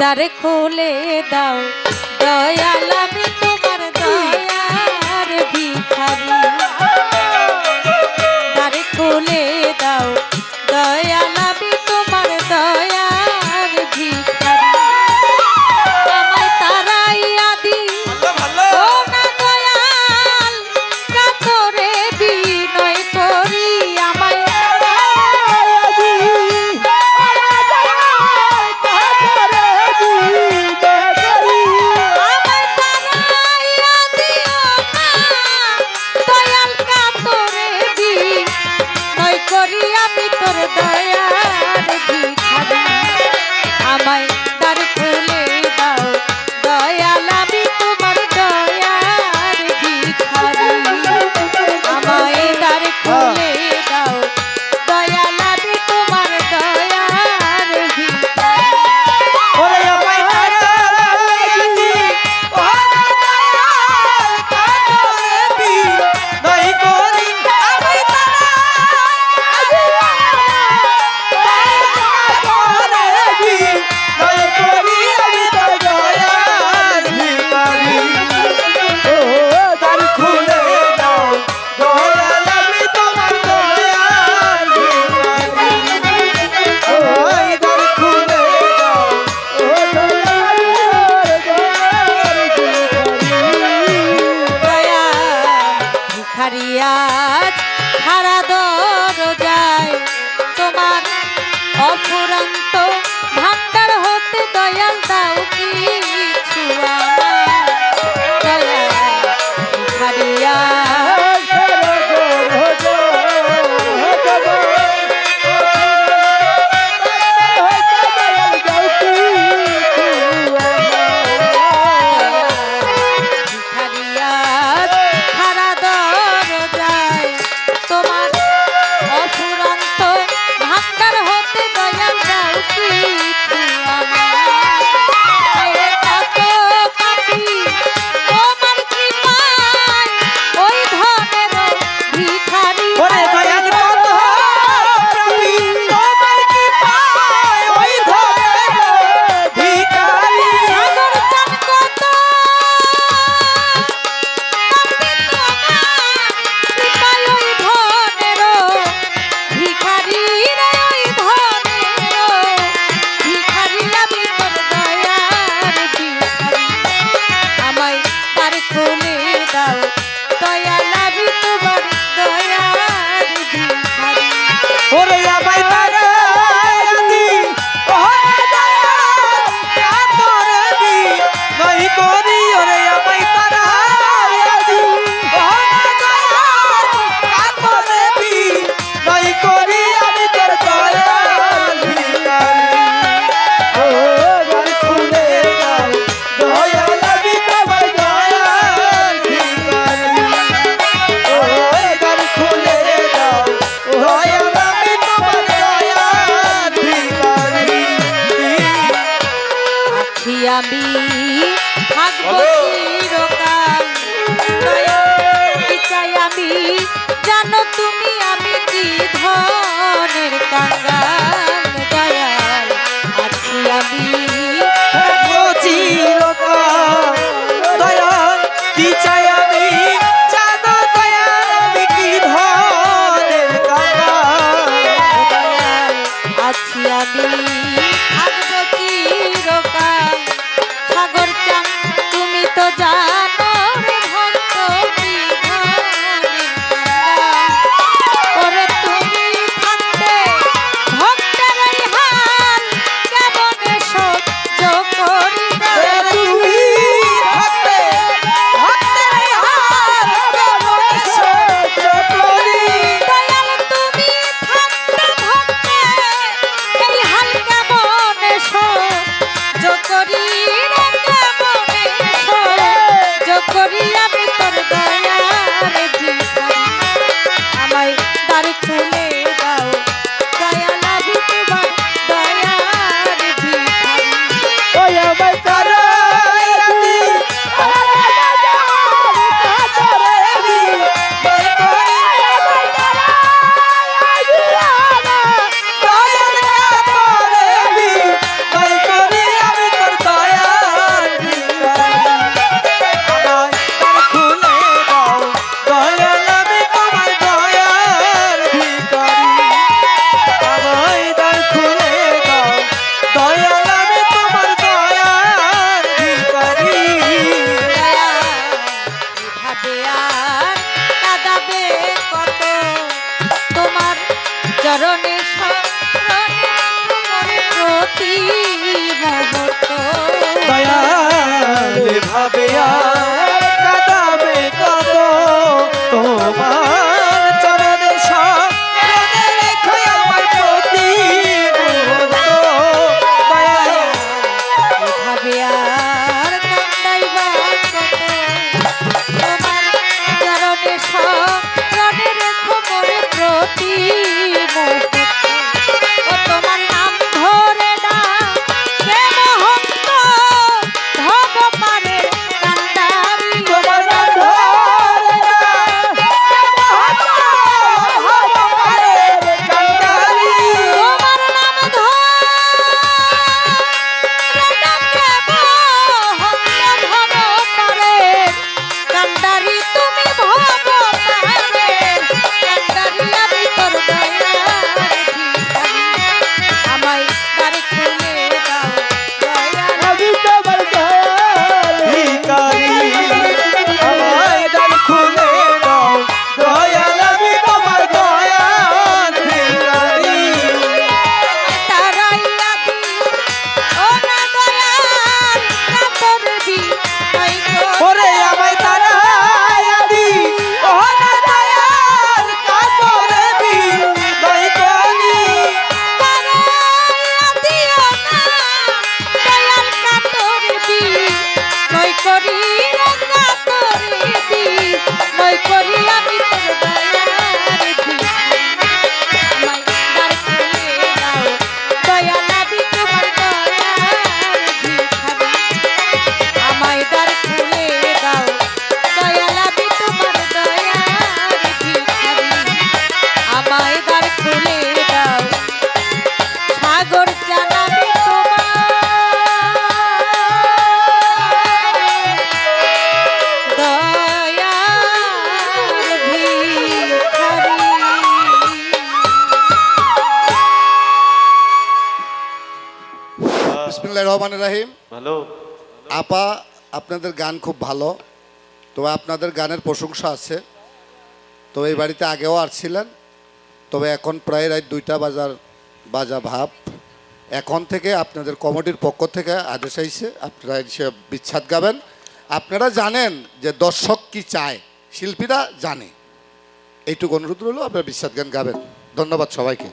দ্বার খুলে দাও। দয়াল আমি তোমার Bye. Yeah. দ্বার বিসমুল্লাহ রহমান রাহিম। আপা আপনাদের গান খুব ভালো। তো আপনাদের গানের প্রশংসা আছে। তো এই বাড়িতে আগেও আসছিলেন। তবে এখন প্রায় রাত দুইটা বাজার, বাজা ভাব। এখন থেকে আপনাদের কমিটির পক্ষ থেকে আদেশ আইসে আপনারা এসে বিচ্ছাদ গাবেন। আপনারা জানেন যে দর্শক কি চায়, শিল্পীরা জানে। এইটুকু অনুরোধ রইল, আপনারা বিচ্ছাদ গান গাবেন। ধন্যবাদ সবাইকে।